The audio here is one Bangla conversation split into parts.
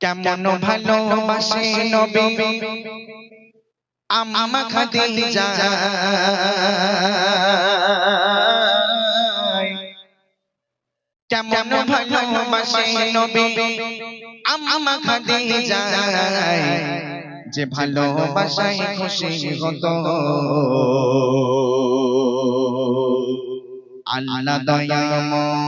কেমন ভালোবাসে নবী? আমা খাদিজা। কেমন ভালোবাসে নবী? আমা খাদিজা। যে ভালোবাসায় খুশি হতো। আল্লাহ দয়াময়।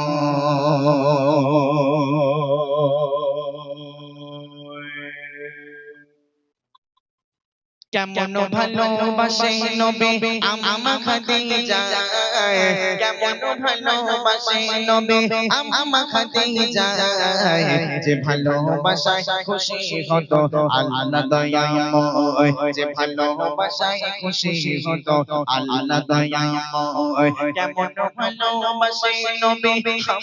কেমন ভালোবাসে নবী আমা খাদিজা কেমন ভালোবাসে নবী আমা খাদিজা যে ভালোবাসায় খুশি হতো আল্লাহ দয়াময়। যে ভালোবাসায় খুশি হতো আল্লাহ দয়াময়। কেমন ভালোবাসে নবী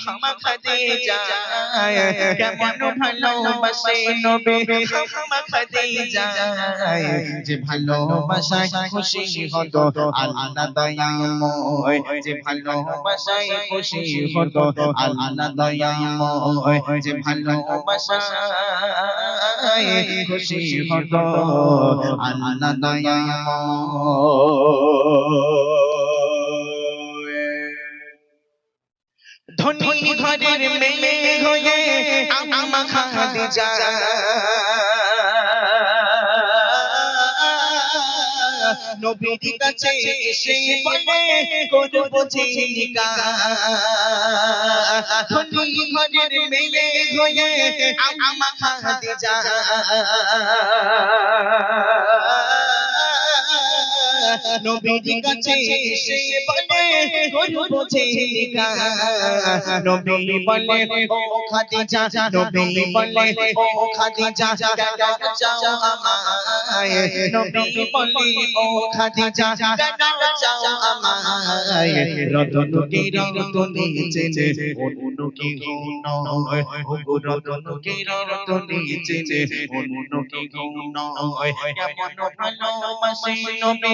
আমা খাদিজা কেমন ভালোবাসে নবী আমা খাদিজা যে ভালোবাসায় খুশি হতো। আল্লাহ দয়াময় যে ভালোবাসায় খুশি হতো। আল্লাহ দয়াময় যে ভালোবাসায় খুশি হতো। আল্লাহ দয়াময়। ধনী ঘরের মেয়ে হয়ে আমা খাদিজা নবীর কাছে এসে বলে করব জীবিকা ধনী ঘরের মেয়ে হয়ে আমা খাদিজা। নবীর কাছে এসে বলে করব জীবিকা নবী বলে ও খাদিজা নবী বলে ও খাদিজা চাও আমায় নবী বলে ও খাদিজা চাও আমায় রতন কি রতন চেনে অন্য কি নয় ও রতন কি রতন চেনে অন্য কি নয় কেমন ভালোবাসে নবী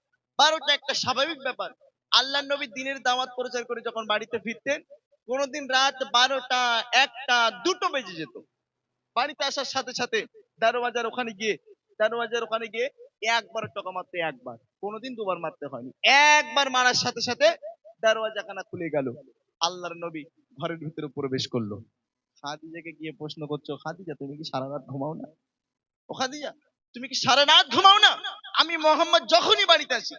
বারোটা একটা স্বাভাবিক ব্যাপার। আল্লাহর নবী দিনের দাওয়াত প্রচার করে যখন বাড়িতে ফিরতেন, কোনদিন রাত বারোটা, একটা, দুটো বেজে যেত। বাড়িতে আসার সাথে সাথে দারোয়াজার ওখানে গিয়ে, দারোয়াজার ওখানে গিয়ে একবার টাকা মারতে একবার, কোনোদিন দুবার মারতে হয়নি। একবার মারার সাথে সাথে দারোয়াজাখানা খুলে গেল। আল্লাহর নবী ঘরের ভিতরে প্রবেশ করল। খাদিজাকে গিয়ে প্রশ্ন করছ, খাদিজা, তুমি কি সারা রাত ঘুমাও না? ও খাদিজা, তুমি কি সারা রাত ঘুমাও না? আমি মোহাম্মদ যখনই বাড়িতে আসি,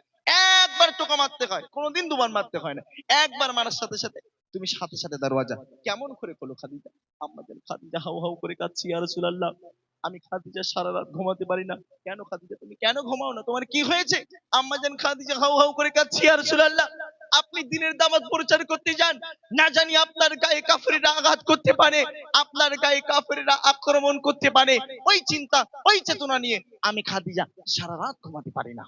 একবার টোকা মারতে হয়, কোনোদিন দুবার মারতে হয় না। একবার মারার সাথে সাথে তুমি সাথে সাথে দরওয়াজা। কেমন করে খোলো খাদিজা? আমাদের খাদিজা হাউ হাউ করে কাঁদছি আর রাসূলুল্লাহ। আমি খাদিজা সারা রাত ঘুমাতে পারি না। কেন খাদিজা, তুমি কেন ঘুমাও না? তোমার কি হয়েছে? আম্মাজান খাদিজা হাউ হাউ করে কাঁদছি আর রাসূলুল্লাহ। আপনি দিনের দাওয়াত প্রচার করতে যান, না জানি আপনার গায়ে কাফেররা আঘাত করতে পারে, আপনার গায়ে কাফেররা আক্রমণ করতে পারে, ওই চিন্তা, ওই চেতনা নিয়ে আমি খাদিজা সারা রাত ঘুমাতে পারি না।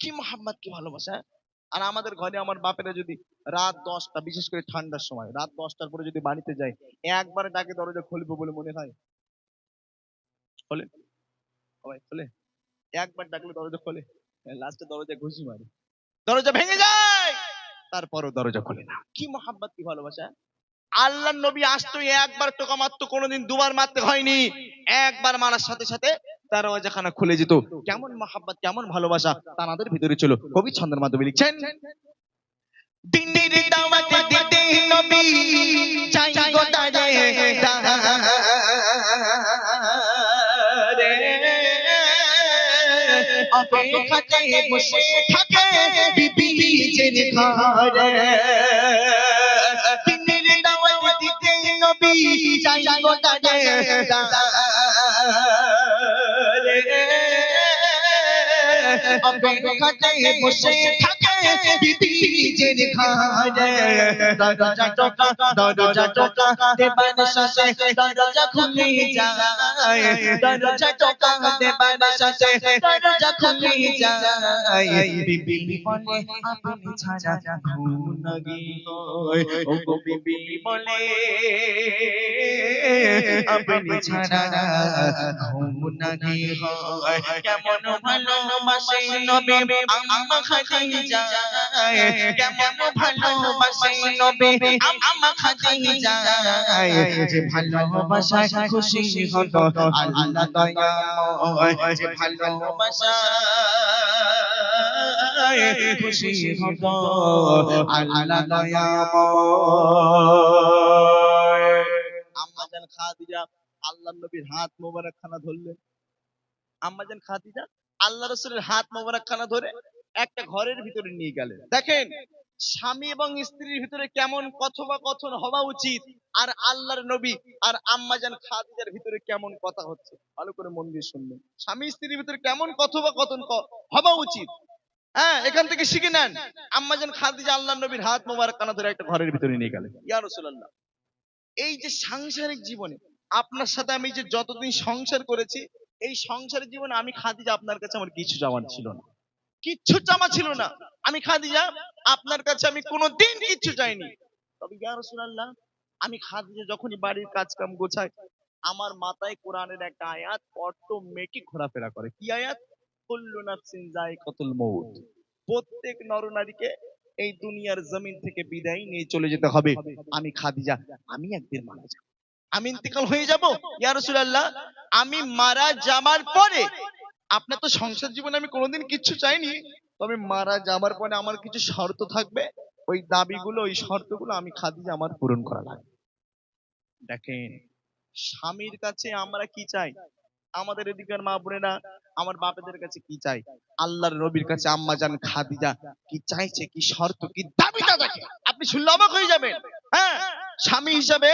কি মোহাম্মদ, কি ভালোবাসা হ্যাঁ? আর আমাদের ঘরে আমার বাপেরা যদি রাত দশটা, বিশেষ করে ঠান্ডার সময়, রাত দশটার পরে যদি বাড়িতে যায়, একবার ডাকে দরজা খুলবো বলে মনে হয়। খোলে? সবাই খোলে? একবার ডাকলে দরজা খোলে? লাস্টে দরজা ঘুষি মারে। দরজা ভেঙে যায়! তারপরও দরজা খোলে না। কি মোহাম্মত কি ভালোবাসা? আল্লাহ নবী আসতো একবার টোকা মারতো কোনোদিন দুবার মারতে হয়নি। একবার মারার সাথে সাথে দরওয়াজাখানা খুলে যেত কেমন মহাব্বত কেমন ভালোবাসা তানাদের ভিতরে ছিল। কবি ছন্দের মাধ্যমে লিখছেন দিনের দাওয়াত দিতে নবী চাই গো তারে অপেক্ষাতে বসে থাকে বিবি জেনে ঘরে দিনের দাওয়াত দিতে নবী চাই গো তারে অপেক্ষাতে বসে থাকে বিবি নিজের ঘরে দরজা টোকা দরজা টোকা দেবার সাথে দরজা খুলে যায় দরজা টোকা দেবার সাথে দরজা খুলে যায় বিবি বলে আপনি ছাড়া ঘুম নাগি ও গো বিবি বলে আপনি ছাড়া ঘুম নাগি হয় কেমন ভালোবাসে নবী? আম্মা খাদিজা। কেমন ভালোবাসে নবী? আম্মা খাদিজা যে ভালোবাসায় খুশি হতো আল্লাহ দয়াময় যে ভালোবাসায় খুশি হতো আল্লাহ দয়াময় আম্মাজান খাদিজা আল্লাহ নবীর হাত মোবারক খানা ধরলেন আম্মাজান খাদিজা আল্লাহ রসুলের হাত মোবারক খানা ধরে একটা ঘরের ভিতরে নিয়ে গেলেন। দেখেন, স্বামী এবং স্ত্রীর ভিতরে কেমন কথোপকথন হওয়া উচিত, আর আল্লাহর নবী আর আম্মাজান খাদিজার ভিতরে কেমন কথা হচ্ছে। ভালো করে মন দিয়ে শুনবেন। স্বামী স্ত্রীর ভিতরে কেমন কথোপকথন হওয়া উচিত? হ্যাঁ এখান থেকে শিখে নেন। আম্মাজান খাদিজা আল্লাহ নবীর হাত মোবারক কানা ধরে একটা ঘরের ভিতরে নিয়ে গেলেন। ইয়া রাসূলুল্লাহ, এই যে সাংসারিক জীবনে আপনার সাথে আমি যে যতদিন সংসার করেছি, এই সংসারের জীবনে আমি খাদিজা আপনার কাছে আমার কিছু চাওয়ার ছিল না। কিচ্ছু চাওয়া ছিল না। আমি খাদিজা, আপনার কাছে আমি কোনোদিন কিচ্ছু চাইনি। তবে ইয়া রাসূলুল্লাহ, আমি খাদিজা যখনই বাড়ির কাজ কাম গোছাই, আমার মাথায় কোরআনের একটা আয়াত অটোমেটিক ঘোরাফেরা করে। কি আয়াত? কুল্লু নাফসিন যায়কাতুল মউত। প্রত্যেক নরনারীকে এই দুনিয়ার জমিন থেকে বিদায় নিয়ে চলে যেতে হবে। আমি খাদিজা, আমি একদিন মারা যাব। আমি ইন্তেকাল হয়ে যাব। ইয়া রাসূলুল্লাহ, আমি মারা যাবার পরে আপনার তো সংসার জীবনে আমি কোনোদিন কিচ্ছু চাইনি তবে মারা যাবার পরে আমার কিছু শর্ত থাকবে। ওই দাবিগুলো ওই শর্তগুলো আমি খাদিজা আমার পূরণ করা লাগবে। দেখেন স্বামীর কাছে আমরা কি চাই? আমাদের এদিকের মা বোনেরা আমার বাপেদের কাছে কি চাই? আল্লাহর নবীর কাছে আম্মা জান খাদিজা কি চাইছে কি শর্ত কি দাবিটা দেখে। আপনি শুনলে অবাক হয়ে যাবেন। হ্যাঁ স্বামী হিসাবে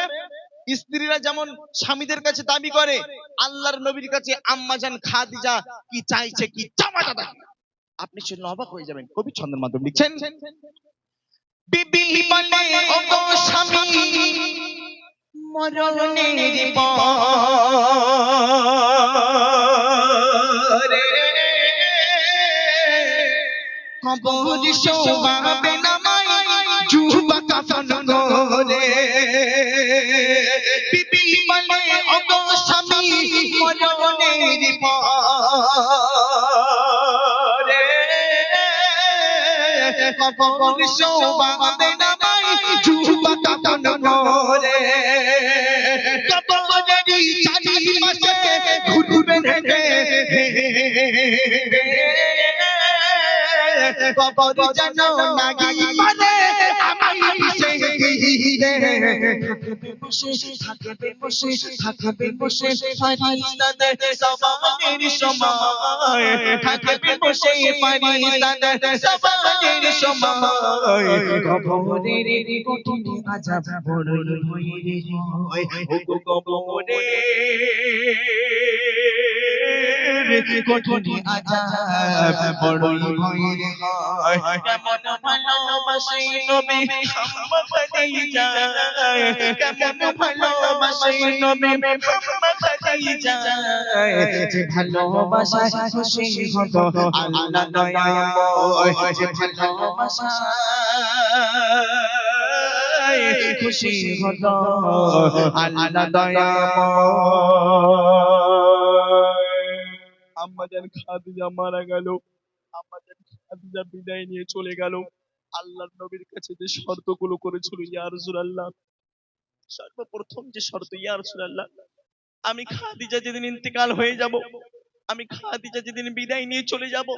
স্ত্রীরা যেমন স্বামীদের কাছে দাবি করে, আল্লাহর নবীর কাছে আম্মা জান খাদিজা কি চাইছে, কি চামাটা দেখে আপনি শুনলে অবাক হয়ে যাবেন। কবি ছন্দের মাধ্যমে লিখছেন বিবি বলে ও স্বামী, মরণের পরে কবর শোভাবে নামাই কবর শোভাবে নামাই জুবা কাফন করে কবরেরই চারিপাশে ঘুরবে রে কবর যেন নাগি মানে সেই বসে থাকবে বসে থাকবে বসে ফারিস্তাদের সবানের সময় থাকবে বসে ফারিস্তাদের সবানের সময় কবরের কঠিন আজাব বড়ই ভয়ের হয় ও কঠিন আজাব বড়ই ভয়ের হয় কেমন ভালোবাসে নবী আম্মা খাদিজা কেমন ভালোবাসে নবী আম্মা খাদিজা যে ভালোবাসা খুশি হতো আল্লাহ দয়াময় যে ভালোবাসা খুশি হতো আল্লাহ দয়াময়। আম্মাজান খাদিজা মারা গেল। আম্মাজান খাদিজা বিদায় নিয়ে চলে গেল। আল্লাহর নবীর কাছে যে শর্তগুলো করেছিল, ইয়া রাসূলুল্লাহ। সর্বপ্রথম যে শর্ত, ইয়া রাসূলুল্লাহ, আমি খাদিজা যেদিন ইন্তেকাল হয়ে যাব, আমি খাদিজা যেদিন বিদায় নিয়ে চলে যাব,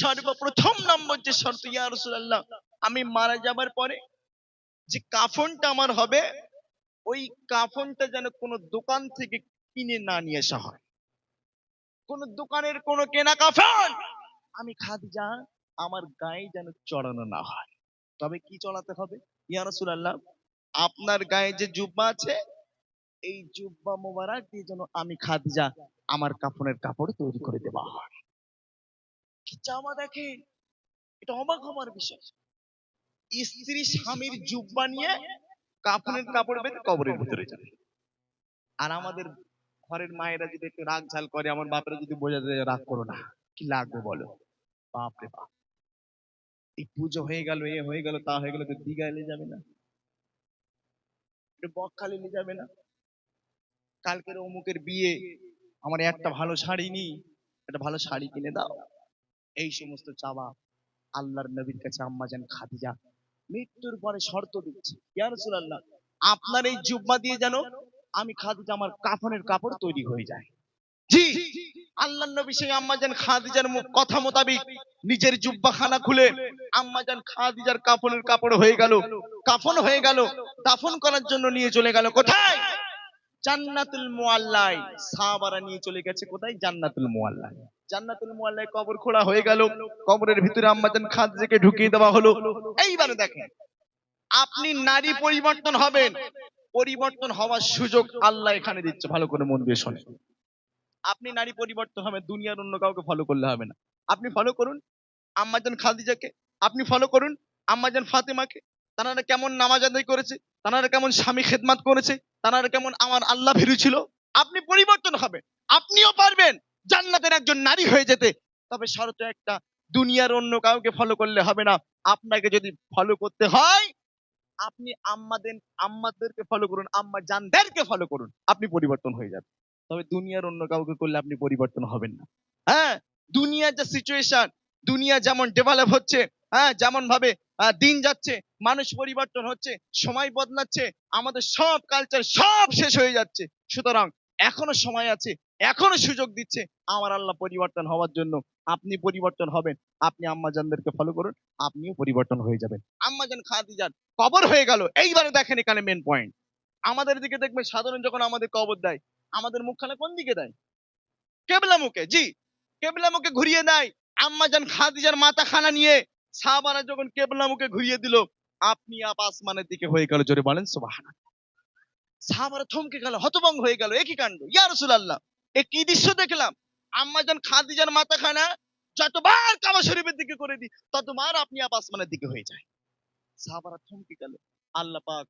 সর্বপ্রথম নম্বর যে শর্ত, ইয়া রাসূলুল্লাহ, আমি মারা যাবার পরে যে কাফনটা আমার হবে, ওই কাফনটা যেন কোনো দোকান থেকে কিনে না নিয়ে আসা হয়। কোন দোকানের কোন কেনা কাফন আমি খাদিজা, আমার গায়ে যেন চড়ানো না হয়। তবে কি চড়াতে হবে? ইয়া রাসূলুল্লাহ, আপনার গায়ে যে জুব্বা আছে, এই জুব্বা মোবারক দিয়ে যেন আমি খাদিজা আমার কাফনের কাপড় তৈরি করে দেওয়া হয়। কি চাওয়া দেখেন এটা অবাক হবার বিষয়। স্ত্রী স্বামীর জুব্বা নিয়ে কাপড়ের কাপড় বেঁধে কবরের ভিতরে যাবে আর আমাদের ঘরের মায়েরা যদি একটু রাগ ঝাল করে, আমার বাপেরা যদি বোঝা যায় রাগ করো না, কি লাগবে বলো? বাপ রে বাপ। এই পুজো হয়ে গেল, এ হয়ে গেল, তা হয়ে গেল, তো দীঘা এলে যাবে না। বকখালি নিয়ে যাবে না। কালকের অমুকের বিয়ে, আমার একটা ভালো শাড়ি নি একটা ভালো শাড়ি কিনে দাও। এই সমস্ত চাওয়া আল্লাহর নবীর কাছে আম্মা যান খাদিজা। মৃত্যুর পরে শর্ত দিচ্ছে। ইয়া রাসূলুল্লাহ, আপনার এই জুব্বা দিয়ে যেন আমি খাদিজা আমার কাফনের কাপড় তৈরি হয়ে যায়। জি। আল্লাহর নবী সেই আম্মাজান খাদিজার কথা মোতাবিক নিজের জুব্বাখানা খুলে আম্মাজান খাদিজার কাফনের কাপড় হয়ে গেল কাফন হয়ে গেল দাফন করার জন্য নিয়ে চলে গেল। কোথায়? জান্নাতুল মুআল্লায়। সাহাবারা নিয়ে চলে গেছে কোথায়? জান্নাতুল মুআল্লায়। জান্নাতুল মুআল্লায় কবর খোঁড়া হয়ে গেল। কবরের ভিতরে আম্মাজান খাদিজাকে ঢুকিয়ে দেওয়া হলো। এইবারে দেখেন আপনি নারী পরিবর্তন হবেন। পরিবর্তন হওয়ার সুযোগ আল্লাহ এখানে দিচ্ছে। ভালো করে মন দিয়ে শোনেন। আপনি নারী পরিবর্তন হবে, দুনিয়ার অন্য কাউকে ফলো করলে হবে না। আপনি ফলো করুন আম্মাজান খাদিজাকে, আপনি ফলো করুন আম্মাজান ফাতেমাকে। তারা কেমন নামাজ আদায় করেছে তারা কেমন স্বামী খেদমাত করেছে তারা কেমন আমার আল্লাহ ভীরু ছিল। আপনি পরিবর্তন হবেন, আপনিও পারবেন জান্নাতের একজন নারী হয়ে যেতে। তবে শর্ত একটা, দুনিয়ার অন্য কাউকে ফলো করলে হবে না। আপনাকে যদি ফলো করতে হয় আপনি আম্মাদের, আম্মাদেরকে ফলো করুন, আম্মা জানদেরকে ফলো করুন, আপনি পরিবর্তন হয়ে যাবেন। তবে দুনিয়ার অন্য কাউকে করলে আপনি পরিবর্তন হবেন না। হ্যাঁ দুনিয়ার যে সিচুয়েশন দুনিয়া যেমন ডেভেলপ হচ্ছে হ্যাঁ যেমন ভাবে দিন যাচ্ছে, মানুষ পরিবর্তন হচ্ছে, সময় বদলাচ্ছে, আমাদের সব কালচার সব শেষ হয়ে যাচ্ছে। সুতরাং এখনও সময় আছে, এখনও সুযোগ দিচ্ছে, আমার আল্লাহ পরিবর্তন হওয়ার জন্য আপনি পরিবর্তন হবেন। আপনি আম্মাজানদেরকে ফলো করুন, আপনিও পরিবর্তন হয়ে যাবেন। আম্মাজান খাদিজান কবর হয়ে গেল। এইবারে দেখেন এখানে মেন পয়েন্ট আমাদের দিকে দেখবেন সাধারণ যখন আমাদের কবর দেয়, আমাদের মুখখানা কোন দিকে দেয়? কেবলা মুখে, জি। কেবলা মুখে ঘুরিয়ে দেয়। আম্মাজান খাদিজার মাথা খানা নিয়ে সাহাবারা যখন কেবলা মুখে ঘুরিয়ে দিল, আপনি আপ আসমানের দিকে হয়ে গেল, জোরে বলেন, সুবহানাল্লাহ। সাহাবারা থমকে গেল হতভঙ্গ হয়ে গেল, একই কাণ্ড। ইয়া আল্লাহ এ কি দৃশ্য দেখলাম? আম্মাজান খাদিজার মাথা খানা যতবার কাবা শরীফের দিকে করে দিই, ততবার আপনি আপ আসমানের দিকে হয়ে যায়। সাহাবারা থমকে গেল। আল্লাহ পাক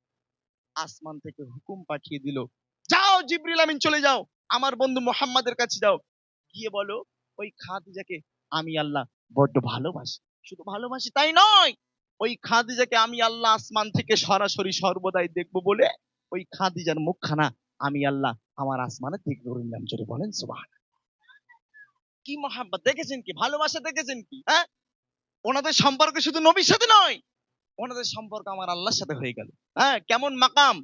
আসমান থেকে হুকুম পাঠিয়ে দিল, যাও জিবরিল আমিন, চলে যাও। আমার বন্ধু মোহাম্মদের কাছে যাও। গিয়ে বলো, ওই খাদিজাকে আমি আল্লাহ বড্ড ভালোবাসি। শুধু ভালোবাসি তাই নয়, ওই খাদিজাকে আমি আল্লাহ আসমান থেকে সরাসরি সর্বদাই দেখব বলে, ওই খাদিজার মুখখানা আমি আল্লাহ আমার আসমানের দিকে করে নিলাম জোরে বলেন সুবাহ কি মহাব্বত? দেখেছেন কি? ভালোবাসা দেখেছেন কি? হ্যাঁ? ওনাদের সম্পর্ক শুধু নবীর সাথে নয়, ওনাদের সম্পর্ক আমার আল্লাহর সাথে হয়ে গেল। হ্যাঁ? কেমন মাকাম?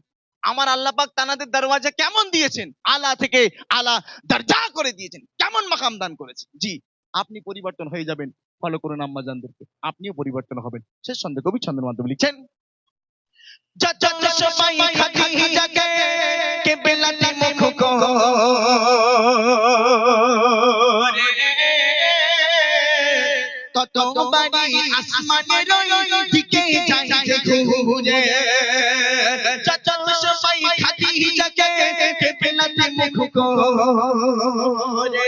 আমার আল্লাহ পাক তানাদের দরওয়াজা কেমন দিয়েছেন? আলা থেকে আলা দরজা করে দিয়েছেন। কেমন মাকাম দান করেছেন? জি, আপনি পরিবর্তন হয়ে যাবেন। ফলো করুন আম্মাজানদেরকে। আপনিও পরিবর্তন হবেন। শেষ ছন্দে কবি ছন্দের মাধ্যমে লিখছেন যত সময় খাদিজাকে মুখ করে। বাড়ি আসমানের দিকে যায় যে ঘুরে যত সময় খাদিজাকে কেবলাতে মুখ করে।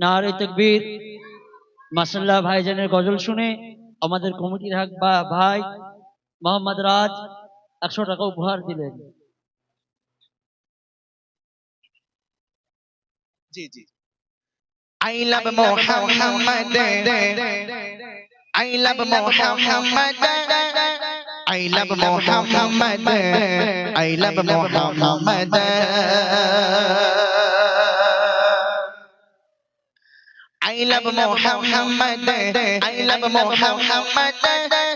নারে তকবীর মাসাল্লাহ ভাইজানের গজল শুনে আমাদের কমিটির হাক বা ভাই মোহাম্মদ রাজ একশো টাকা উপহার দিলেন জি জি. I love Muhammad. I love Muhammad. I love Muhammad. I love Muhammad.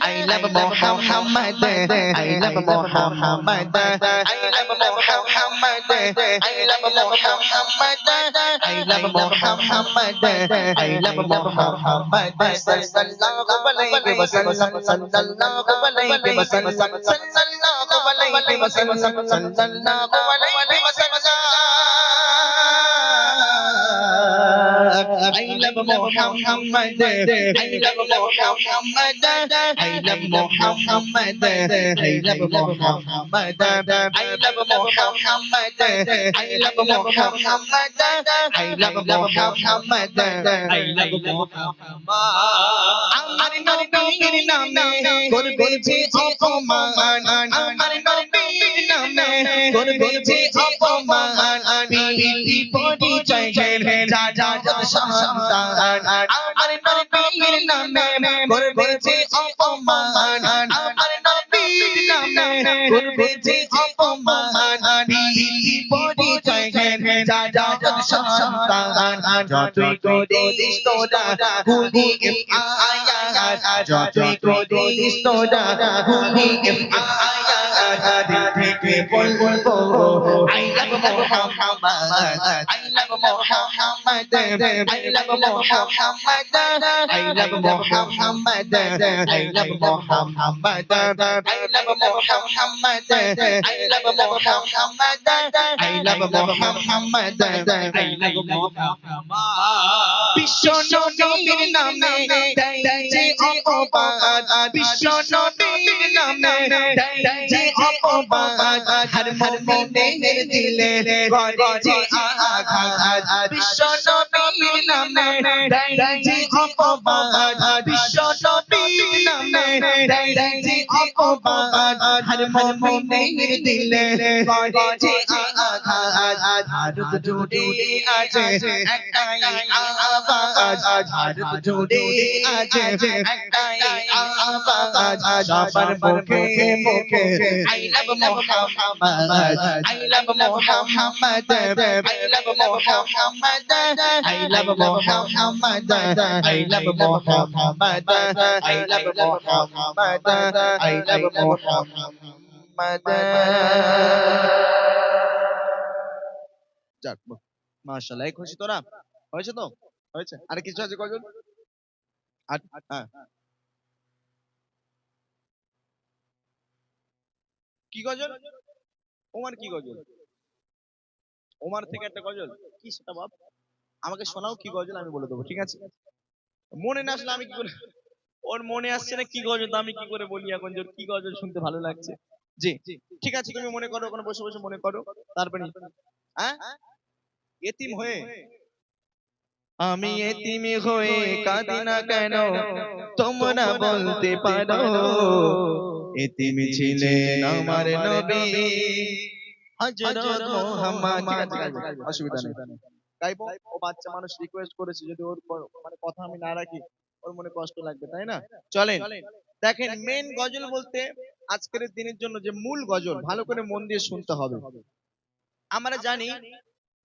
I love Muhammad. I love Muhammad. I love Muhammad. I love Muhammad. I love Muhammad. I love Muhammad. Sallallahu alayhi wa sallam. Sallallahu alayhi wa sallam. Sallallahu alayhi wa sallam. Sallallahu alayhi wa sallam. I love Muhammad. I love Muhammad. I love Muhammad. I love Muhammad. I love Muhammad. I love Muhammad. I love Muhammad. I love Muhammad. আমার নবীর নামে করবে যে অপমান আমার নবীর নামে করবে যে অপমান পিপি পরিচয় ঘেরে যা যা যা সন্তান। আমার নবীর নামে করবে যে অপমান। আমার নবীর নামে করবে যে অপমান পরিচয় যা যা সন্তান। যতই আয়াত থেকে বলব I love Muhammad I love Muhammad I love Muhammad I love Muhammad I love Muhammad I love Muhammad I love Muhammad I love Muhammad I love Muhammad বিশ্ব নবীর নামে বিশ্ব নবীর নামে যে অপবাদ হর মুমিনের দিলে করে যে আঘাত বিশ্ব নবীর নামে যে অপবাদ বিশ্ব যে অপবাদ হর মুমিনের দিলে করে যে আঘাত ভারত জুড়ে আছে একটাই আওয়াজ ভারত জুড়ে আছে একটাই আওয়াজ সবার মুখে মুখে I love Muhammad I love Muhammad I love Muhammad I love Muhammad I love Muhammad I love Muhammad Muhammad যাক মাশাআল্লাহ হয়েছে তো? হয়েছে? আর কিছু আছে হ্যাঁ। কি গজল ওমার কি গজল ওমার থেকে একটা গজল কি সেটা বাপ আমাকে শোনাও কি গজল আমি বলে দেবো, ঠিক আছে? মনে না আসলে আমি কি করে ওর মনে আসছে না কি গজল আমি কি করে বলি এখন যে কি গজল শুনতে ভালো লাগছে। জি, ঠিক আছে, তুমি মনে করো, ওখানে বসে বসে মনে করো। তারপরে হ্যাঁ? এতিম হয়ে। আমি এতিমি হয়ে কাঁদি না কেন? তোমরা বলতে পারো। এতিমি ছিলেন আমার নবী। হযরত মুহাম্মদ। অসুবিধা নেই। গাইবো, ও বাচ্চা মানুষ রিকোয়েস্ট করেছে, যদি ওর মানে কথা আমি না রাখি ওর মনে কষ্ট লাগবে তাই না? চলেন দেখেন মেন গজল বলতে আজকের দিনের জন্য যে মূল গজল ভালো করে মন দিয়ে শুনতে হবে। আমরা জানি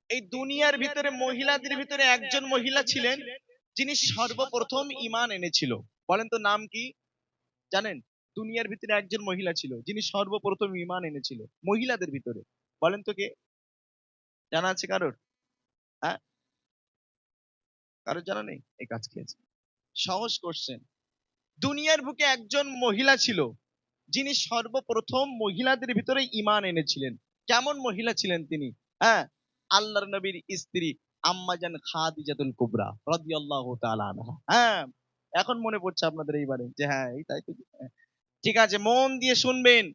এই দুনিয়ার ভিতরে মহিলাদের ভিতরে একজন মহিলা ছিলেন যিনি সর্বপ্রথম ইমান এনেছিল। বলেন তো নাম কি? জানেন? দুনিয়ার ভিতরে একজন মহিলা ছিল যিনি সর্বপ্রথম ইমান এনেছিল মহিলাদের ভিতরে। বলেন তো কে? জানা আছে কারোর? হ্যাঁ? কারোর জানা নেই? এই কাজ খেয়েছে সহজ কোশ্চেন দুনিয়ার বুকে একজন মহিলা ছিল, যিনি সর্বপ্রথম মহিলাদের ভিতরে ইমান এনেছিলেন। কেমন মহিলা ছিলেন তিনি? হ্যাঁ আল্লাহর নবীর স্ত্রী আম্মাজান খাদিজাতুল কুবরা রাদিয়াল্লাহু তাআলা আনহা। হ্যাঁ এখন মনে পড়ছে আপনাদের এইবারে যে হ্যাঁ এই তাই তো। ঠিক আছে, মন দিয়ে শুনবেন।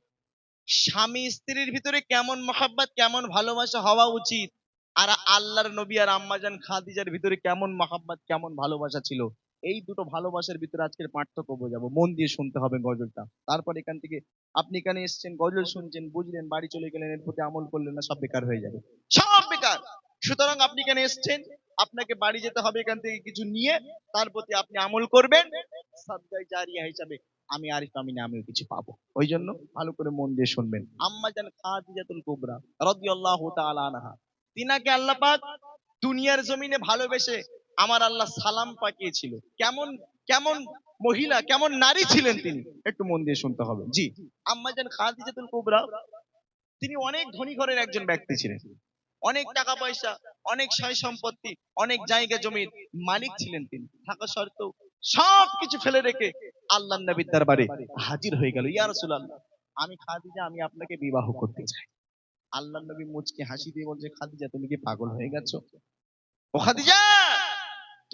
স্বামী স্ত্রীর ভিতরে কেমন মহাব্বত, কেমন ভালোবাসা হওয়া উচিত? আর আল্লাহর নবী আর আম্মাজান খাদিজার ভিতরে কেমন মহাব্বত, কেমন ভালোবাসা ছিল? এই দুটো ভালোবাসার ভিতরে আজকের পার্থক্য বোঝাবো। মন দিয়ে শুনতে হবে গজলটা। তারপর এখান থেকে আপনি এখানে এসেছেন, গজল শুনছেন, বুঝলেন, বাড়ি চলে গেলেন, এর প্রতি আমল করলেন না, সব বেকার হয়ে যাবে। সব বেকার! সুতরাং আপনি এখানে এসেছেন, আপনাকে বাড়ি যেতে হবে এখান থেকে কিছু নিয়ে, তার প্রতি আপনি আমল করবেন। সাদগাই জারিয়া হিসাবে আমি আরিফ আমিনে আমিও কিছু পাবো। ওই জন্য ভালো করে মন দিয়ে শুনবেন। আম্মা জান খাদিজাতুল কুবরা রাদিয়াল্লাহু তাআলা আনহা। তিনাকে আল্লাহ পাক দুনিয়ার জমিনে ভালোবেসে আমার আল্লাহ সালাম পাঠিয়েছিল। কেমন কেমন মহিলা, কেমন নারী ছিলেন তিনি? একটু মন দিয়ে শুনতে হবে। জি। আম্মা জান খাদিজাতুল কুবরা, তিনি অনেক ধনী ঘরের একজন ব্যক্তি ছিলেন। অনেক টাকা পয়সা, অনেক সয় সম্পত্তি, অনেক জায়গা জমির মালিক ছিলেন তিনি। থাকা সত্ত্বেও সব কিছু ফেলে রেখে আল্লাহ নবীর দরবারে হাজির হয়ে গেল। ইয়া রাসূলুল্লাহ, আমি খাদিজা, আমি আপনাকে বিবাহ করতে চাই। আল্লাহ নবী মুচকে হাসি দিয়ে বলছে, খাদিজা, তুমি কি পাগল হয়ে গেছো? ও খাদিজা!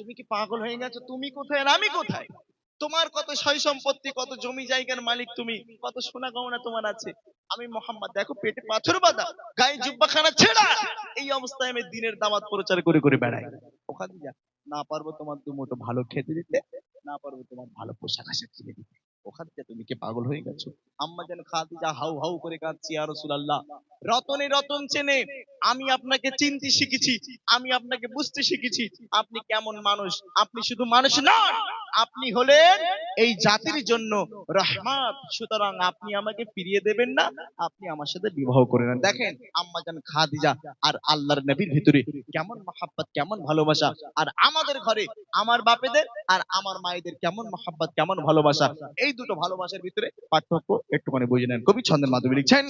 তুমি কি পাগল হয়ে গেছো? তুমি কোথায়? আর আমি কোথায়? তোমার কত সয় সম্পত্তি, কত জমি জায়গার মালিক তুমি, কত সোনা গহনা তোমার আছে। আমি মোহাম্মদ, দেখো পেটে পাথর বাঁধা, গায়ে জুব্বাখানা ছেঁড়া। এই অবস্থায় আমি দিনের দামাত প্রচার করে করে বেড়াই। ও খাদিজা না পারব তোমার দু মুঠো ভালো খেতে দিতে, না পারব তোমার ভালো পোশাক আশাক কিনে দিতে। ও খাদিজা তুমি কি পাগল হয়ে গেছো? আম্মা যেন খাদিজা হাউ হাউ করে কাঁদছি আর রাসূলুল্লাহ। রতনে রতন চেনে, আমি আপনাকে চিনতে শিখেছি, আমি আপনাকে বুঝতে শিখেছি, আপনি কেমন মানুষ, আপনি শুধু মানুষ নন, আপনি হলেন এই জাতির জন্য রহমাত। সুতরাং আপনি আমাকে ফিরিয়ে দেবেন না, আপনি আমার সাথে বিবাহ করে নেন। দেখেন আম্মা জান খাদিজা আর আল্লাহর নবীর ভিতরে কেমন মহাব্বত, কেমন ভালোবাসা। আর আমাদের ঘরে আমার বাপেদের আর আমার মায়েদের কেমন মহাব্বত, কেমন ভালোবাসা। এই দুটো ভালোবাসার ভিতরে পার্থক্য একটুখানি বুঝে নেন। কবি ছন্দের মাধ্যমে লিখছেন